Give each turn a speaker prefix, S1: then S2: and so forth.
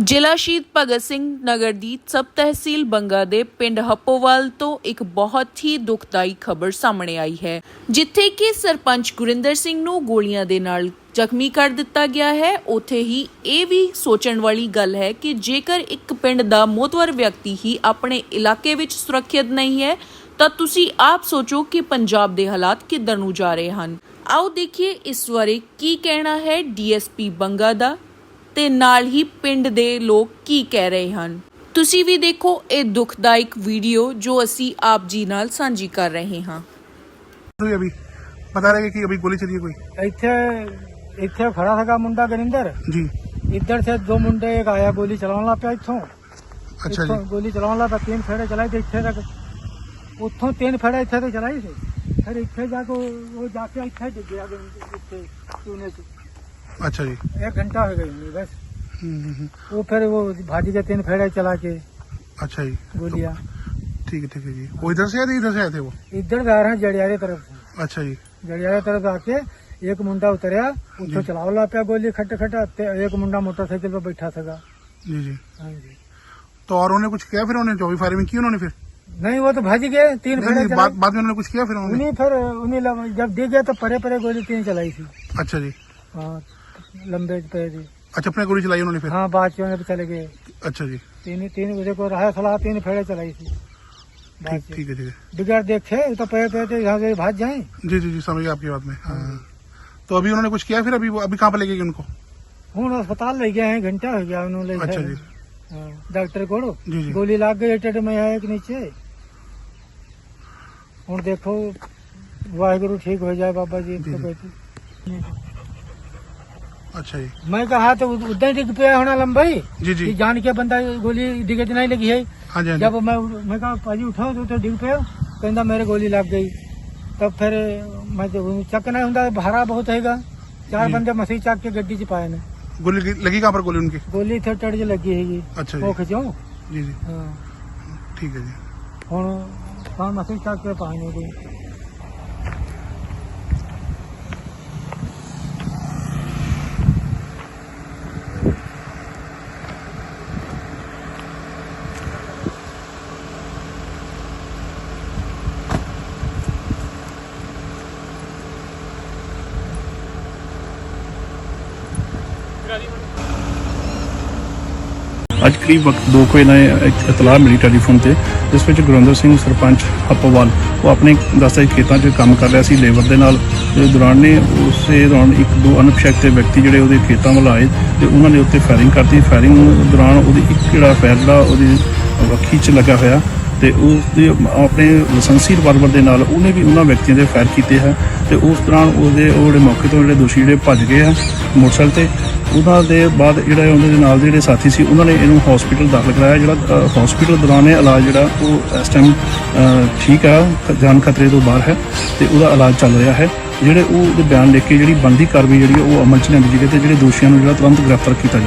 S1: ਜ਼ਿਲ੍ਹਾ ਸ਼ਹੀਦ ਭਗਤ ਸਿੰਘ ਨਗਰ ਦੀ ਸਬ ਤਹਿਸੀਲ ਬੰਗਾ ਦੇ ਪਿੰਡ ਹੱਪੋਵਾਲ ਤੋਂ ਇੱਕ ਬਹੁਤ ਹੀ ਦੁਖਦਾਈ ਖਬਰ ਸਾਹਮਣੇ ਆਈ ਹੈ, ਜਿੱਥੇ ਕਿ ਸਰਪੰਚ ਗੁਰਿੰਦਰ ਸਿੰਘ ਨੂੰ ਗੋਲੀਆਂ ਦੇ ਨਾਲ ਜ਼ਖਮੀ ਕਰ ਦਿੱਤਾ ਗਿਆ ਹੈ। ਉੱਥੇ ਹੀ ਇਹ ਵੀ ਸੋਚਣ ਵਾਲੀ ਗੱਲ ਹੈ ਕਿ ਜੇਕਰ ਇੱਕ ਪਿੰਡ ਦਾ ਮੋਤਵਰ ਵਿਅਕਤੀ ਹੀ ਆਪਣੇ ਇਲਾਕੇ ਵਿੱਚ ਸੁਰੱਖਿਅਤ ਨਹੀਂ ਹੈ, ਤਾਂ ਤੁਸੀਂ ਆਪ ਸੋਚੋ ਕਿ ਪੰਜਾਬ ਦੇ ਹਾਲਾਤ ਕਿੱਧਰ ਨੂੰ ਜਾ ਰਹੇ ਹਨ। ਆਓ ਦੇਖੀਏ ਇਸ ਬਾਰੇ ਕੀ ਕਹਿਣਾ ਹੈ ਡੀਐਸਪੀ ਬੰਗਾ ਦਾ। ਤੇ ਨਾਲ ਹੀ ਪਿੰਡ ਦੇ ਲੋਕ ਕੀ ਕਹਿ ਰਹੇ ਹਨ ਤੁਸੀਂ ਵੀ ਦੇਖੋ ਇਹ ਦੁਖਦਾਇਕ ਵੀਡੀਓ ਜੋ ਅਸੀਂ ਆਪ ਜੀ ਨਾਲ ਸਾਂਝੀ ਕਰ ਰਹੇ ਹਾਂ
S2: हुई अभी बता रहे हैं कि अभी गोली चली है कोई
S3: ਇੱਥੇ ਇੱਥੇ ਖੜਾ ਸੀਗਾ ਮੁੰਡਾ ਗਰਿੰਦਰ
S2: जी
S3: ਇੱਧਰ ਸੇ ਦੋ ਮੁੰਡੇ ਇੱਕ ਆਇਆ ਗੋਲੀ ਚਲਾਉਣ ਲੱਗ ਪਿਆ ਇੱਥੋਂ
S2: अच्छा
S3: ਇੱਥੋਂ
S2: जी
S3: ਗੋਲੀ ਚਲਾਉਣ ਲੱਗ ਪਿਆ ਤਿੰਨ ਫੇੜੇ ਚਲਾਏ ਤੇ ਇੱਥੇ ਤੱਕ ਉੱਥੋਂ ਤਿੰਨ ਫੇੜੇ ਇੱਥੇ ਤੇ ਚਲਾਈ ਸੀ ਫਿਰ ਇੱਥੇ ਜਾ ਕੇ ਉਹ ਉਹ ਜਾ ਕੇ ਇੱਥੇ ਡਿੱਗ ਗਿਆ ਗਰਿੰਦਰ ਇੱਥੇ ਚੂਨੇ ਚ
S2: अच्छा जी।
S3: एक घंटा हो गई बस।
S2: हम्म, हम्म, हम्म,
S3: वो फिर वो भाजी के तीन फेड़े चला के
S2: अच्छा जी।
S3: गोलियाँ।
S2: ठीक है ठीक है जी। वो इधर से आए थे इधर से आए थे वो?
S3: इधर जा रहे हैं जड़ियारे तरफ़ से।
S2: अच्छा जी।
S3: जड़ियारे तरफ़ आके एक मुंडा उतरिया उठो चलाव ला पिया गोली खट खट एक मुंडा मोटरसाइकिल पे बैठा था
S2: जी जी।
S3: हाँ जी।
S2: तो और उन्होंने कुछ किया फिर उन्होंने जो भी फायरिंग की उन्होंने फिर?
S3: नहीं वो तो भाज गए तीन
S2: नहीं, नहीं, बाद बाद में उन्होंने कुछ किया फिर
S3: उन्हीं फिर उन्हीं जब दिख गए तो परे परे गोली तीन चलाई थी।
S2: अच्छा जी।
S3: हाँ। लंबे पे जी।
S2: अच्छा अपने गोली चलाई उन्होंने फिर?
S3: हाँ बाद चले गए।
S2: अच्छा जी।
S3: तीन तीन बजे को रहा सलाह तीन फेड़े चलाई थी।
S2: ठीक है ठीक है।
S3: बिगड़ देखे तो पे भाग जाए।
S2: जी जी जी समझ गया आपकी बात में। हाँ। हाँ। तो अभी उन्होंने कुछ किया फिर? अभी अभी कहाँ पर ले गए उनको?
S3: हूँ अस्पताल ले गए हैं घंटा हो गया उन्होंने
S2: अच्छा जी।
S3: हाँ, डॉक्टर को। गोली लाग गई टेड में आया कि नीचे? हूँ देखो वाहगुरु ठीक हो जाए बाबा जी
S2: इनको
S3: तो कहते
S2: अच्छा जी
S3: मैं कहा तो उधर ही डिग पिया होना लंबाई
S2: जी जी
S3: कि जान के बंदा गोली डिगे तो नहीं लगी है
S2: हाँ जी हाँ
S3: जब
S2: जी
S3: मैं मैं कहा पाजी उठाओ तो, तो डिग पिया कहता मेरे गोली लग गई तब फिर मैं तो चक नहीं होता भारा बहुत हैगा चार
S2: जी।
S3: बंदे मसीह चक के गड्डी च पाए ने
S2: गोली लगी- लगी कहाँ पर गोली उनकी
S3: गोली थे टड़ च लगी हैगी
S2: अच्छा
S3: वो
S2: जी
S3: खिचो
S2: जी जी
S3: हाँ
S2: ठीक है जी
S3: ਹੁਣ ਕੌਣ ਮਸੀਂ ਚੱਕ ਕੇ ਪਾਏ ਨੇ ਕੋਈ
S4: ਅੱਜ ਕਰੀਬ ਵਕਤ ਦੋ ਕੋਈ ਨਾ ਇਤਲਾਹ ਮਿਲੀ ਟੈਲੀਫੋਨ ਤੇ, ਜਿਸ ਵਿੱਚ ਗੁਰਿੰਦਰ ਸਿੰਘ ਸਰਪੰਚ ਹੱਪੋਵਾਲ ਉਹ ਆਪਣੇ ਦਸਤਾਈ ਖੇਤਾਂ 'ਚ ਕੰਮ ਕਰ ਰਿਹਾ ਸੀ, ਲੇਬਰ ਦੇ ਨਾਲ। ਤੇ ਦੌਰਾਨ ਨੇ ਉਸੇ ਦੌਰਾਨ ਇੱਕ ਦੋ ਅਣਪਛਾਤੇ ਵਿਅਕਤੀ ਜਿਹੜੇ ਉਹਦੇ ਖੇਤਾਂ ਵੱਲ ਆਏ ਤੇ ਉਹਨਾਂ ਨੇ ਉੱਤੇ ਫਾਇਰਿੰਗ ਕਰਤੀ। ਫਾਇਰਿੰਗ ਦੌਰਾਨ ਉਹਦੀ ਇੱਕ ਜਿਹੜਾ ਫਾਇਰ ਦਾ ਉਹਦੀ ਅੱਖੀ 'ਚ ਲੱਗਾ ਹੋਇਆ। ਤੇ ਉਸ ਦੇ ਆਪਣੇ ਲਾਇਸੈਂਸੀ ਰਿਵਾਲਵਰ ਦੇ ਨਾਲ ਉਹਨੇ ਵੀ ਉਹਨਾਂ ਵਿਅਕਤੀਆਂ ਦੇ ਫਾਇਰ ਕੀਤੇ ਹੈ ਤੇ ਉਸ ਦੌਰਾਨ ਉਹਦੇ ਉਹ ਜਿਹੜੇ ਮੌਕੇ ਤੋਂ ਜਿਹੜੇ ਦੋਸ਼ੀ ਜਿਹੜੇ ਭੱਜ ਗਏ ਆ ਮੋਟਰਸਾਈਕਲ ਤੇ, ਉਹਨਾਂ ਦੇ ਬਾਅਦ ਜਿਹੜਾ ਉਹਨਾਂ ਦੇ ਨਾਲ ਦੇ ਜਿਹੜੇ ਸਾਥੀ ਸੀ, ਉਹਨਾਂ ਨੇ ਇਹਨੂੰ ਹਸਪੀਟਲ ਦਾਖਲ ਕਰਾਇਆ, ਜਿਹੜਾ ਹਸਪੀਟਲ ਦੌਰਾਨ ਇਹ ਇਲਾਜ ਜਿਹੜਾ ਉਹ ਇਸ ਟਾਈਮ ਠੀਕ ਆ ਜਾਨ ਖਤਰੇ ਤੋਂ ਬਾਹਰ ਹੈ ਤੇ ਉਹਦਾ ਇਲਾਜ ਚੱਲ ਰਿਹਾ ਹੈ। ਜਿਹੜੇ ਉਹ ਉਹਦੇ ਬਿਆਨ ਲਿਖ ਕੇ ਜਿਹੜੀ ਬੰਦੀ ਕਾਰਵਾਈ ਜਿਹੜੀ ਆ ਉਹ ਅਮਲ ਚ ਲਿਆਂਦੀ ਜਿਹੜੀ ਤੇ ਜਿਹੜੇ ਦੋਸ਼ੀਆਂ ਨੂੰ ਜਿਹੜਾ ਤੁਰੰਤ ਗ੍ਰਿਫਤਾਰ ਕੀਤਾ ਜਾਵੇ।